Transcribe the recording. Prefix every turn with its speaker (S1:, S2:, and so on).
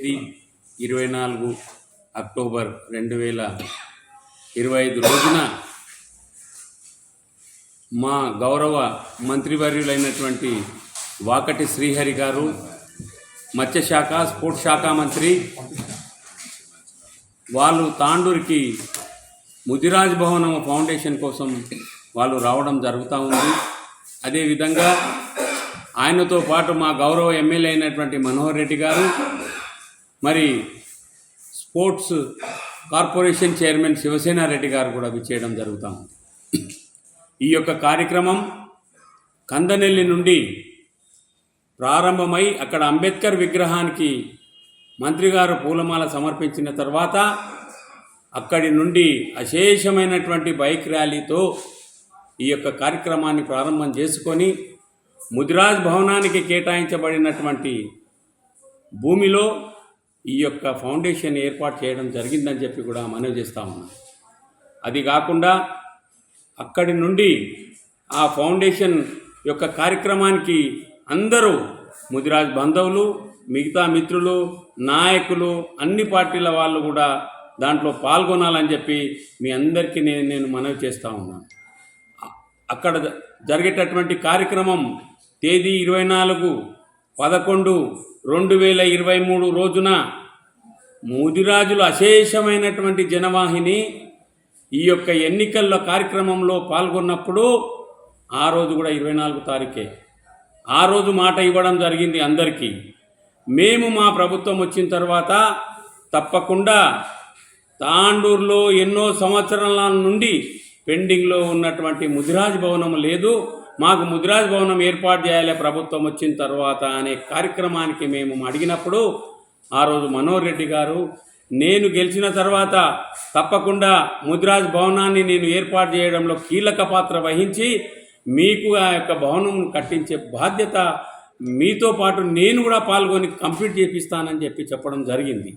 S1: తేదీ ఇరవై నాలుగు అక్టోబర్ రెండు వేల ఇరవై ఐదు రోజున మా గౌరవ మంత్రివర్యులైనటువంటి వాకటి శ్రీహరి గారు మత్స్యశాఖ స్పోర్ట్స్ శాఖ మంత్రి వాళ్ళు తాండూరికి ముదిరాజ్ భవనం ఫౌండేషన్ కోసం వాళ్ళు రావడం జరుగుతూ ఉంది. అదేవిధంగా ఆయనతో పాటు మా గౌరవ ఎమ్మెల్యే అయినటువంటి మనోహర్ రెడ్డి గారు మరి sports corporation chairman Sivasena Reddy గారు కూడా విచ్చేయడం జరుగుతూ. ఉంది ఈ యొక్క కార్యక్రమం కందనెల్లి నుండి ప్రారంభమై అక్కడ అంబేద్కర్ విగ్రహానికి మంత్రి గారు పూలమాల సమర్పించిన తర్వాత అక్కడి నుండి అశేషమైనటువంటి బైక్ ర్యాలీతో ఈ యొక్క కార్యక్రమాన్ని ప్రారంభం చేసుకొని ముదిరాజ్ భవనానికి కేటాయించబడినటువంటి భూమిలో ఈ యొక్క ఫౌండేషన్ ఏర్పాటు చేయడం జరిగిందని చెప్పి కూడా మనవి చేస్తా ఉన్నాం. అది కాకుండా అక్కడి నుండి ఆ ఫౌండేషన్ యొక్క కార్యక్రమానికి అందరూ ముదిరాజ్ బంధువులు మిగతా మిత్రులు నాయకులు అన్ని పార్టీల వాళ్ళు కూడా దాంట్లో పాల్గొనాలని చెప్పి మీ అందరికీ నేను నేను మనవి చేస్తూ ఉన్నాను అక్కడ జరిగేటటువంటి కార్యక్రమం తేదీ ఇరవై నాలుగు పదకొండు రెండు వేల ఇరవై మూడు రోజున ముదిరాజులు అశేషమైనటువంటి జనవాహిని ఈ యొక్క ఎన్నికల కార్యక్రమంలో పాల్గొన్నప్పుడు ఆ రోజు కూడా ఇరవై నాలుగు తారీఖే. ఆ రోజు మాట ఇవ్వడం జరిగింది అందరికీ. మేము మా ప్రభుత్వం వచ్చిన తర్వాత తప్పకుండా తాండూరులో ఎన్నో సంవత్సరాల నుండి పెండింగ్లో ఉన్నటువంటి ముదిరాజ్ భవనం లేదు. మాకు ముద్రాజ్ భవనం ఏర్పాటు చేయాలి ప్రభుత్వం వచ్చిన తర్వాత అనే కార్యక్రమానికి మేము అడిగినప్పుడు ఆ రోజు మనోహర్ రెడ్డి గారు నేను గెలిచిన తర్వాత తప్పకుండా ముద్రాజ్ భవనాన్ని నేను ఏర్పాటు చేయడంలో కీలక పాత్ర వహించి మీకు ఆ యొక్క భవనం కట్టించే బాధ్యత మీతో పాటు నేను కూడా పాల్గొని కంప్లీట్ చేపిస్తానని చెప్పి చెప్పడం జరిగింది.